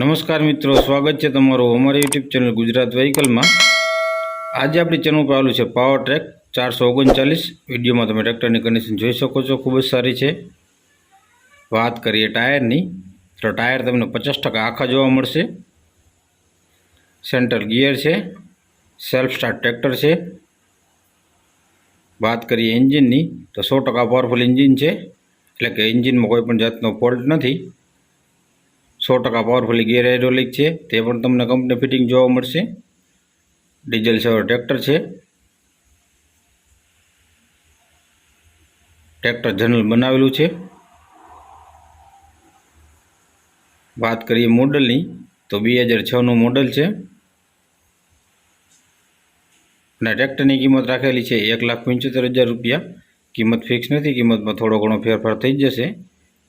નમસ્કાર મિત્રો, સ્વાગત છે તમારું અમારી યુટ્યુબ ચેનલ ગુજરાત વ્હીકલમાં. આજે આપણી ચેનલ પર આવેલું છે પાવર ટ્રેક ચારસો ઓગણચાલીસ. વિડીયોમાં તમે ટ્રેક્ટરની કન્ડિશન જોઈ શકો છો, ખૂબ જ સારી છે. વાત કરીએ ટાયરની, તો ટાયર તમને પચાસ ટકા આખા જોવા મળશે. સેન્ટ્રલ ગિયર છે સેલ્ફ સ્ટાર્ટ ટ્રેક્ટર છે. વાત કરીએ એન્જિનની તો સો ટકા પાવરફુલ એન્જિન છે. એટલે કે એન્જિનમાં કોઈ પણ જાતનો ફોલ્ટ નથી. સો ટકા પાવરફુલી ગેર હાઇડ્રોલિક છે. તે પણ તમને કંપની ફિટિંગ જોવા મળશે. ડીઝલ સેવર ટ્રેક્ટર છે. ટ્રેક્ટર જનરલ બનાવેલું છે. વાત કરીએ મોડલની, તો બે હજાર છનું મોડલ છે. અને ટ્રેક્ટરની કિંમત રાખેલી છે એક લાખ પંચોતેર હજાર રૂપિયા. કિંમત ફિક્સ નથી, કિંમતમાં થોડો ઘણો ફેરફાર થઈ જશે.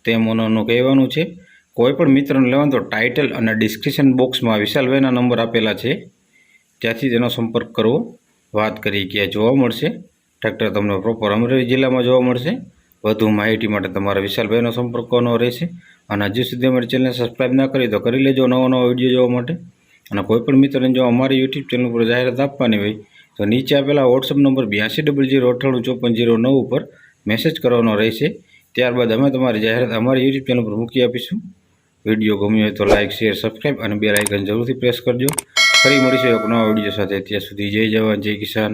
તેમ ઓનરનું કહેવાનું છે. કોઈ પણ મિત્રને લેવાનું તો ટાઇટલ અને ડિસ્ક્રિપ્શન બોક્સમાં વિશાલભાઈના નંબર આપેલા છે. ત્યાંથી તેનો સંપર્ક કરવો, વાત કરી કે જોવા મળશે. ટ્રેક્ટર તમને પ્રોપર અમરેલી જિલ્લામાં જોવા મળશે. વધુ માહિતી માટે તમારા વિશાલભાઈનો સંપર્ક કરવાનો રહેશે. અને હજુ સુધી અમારી ચેનલને સબસ્ક્રાઈબ ના કરી તો કરી લેજો નવો નવો વીડિયો જોવા માટે. અને કોઈ પણ મિત્રને જો અમારી યુટ્યુબ ચેનલ પર જાહેરાત આપવાની હોય, તો નીચે આપેલા વોટ્સઅપ નંબર બ્યાસી ડબલ જીરો અઠ્ઠાણું ચોપન જીરો નવ ઉપર મેસેજ કરવાનો રહેશે. ત્યારબાદ અમે તમારી જાહેરાત અમારી યુટ્યુબ ચેનલ પર મૂકી આપીશું. વીડિયો ગમ્યો હોય તો લાઇક શેર સબસ્ક્રાઈબ અને બે લાઇકન જરૂરથી પ્રેસ કરજો. ફરી મળીશું એક નવા વીડિયો સાથે. ત્યાં સુધી જય જવાન, જય કિસાન.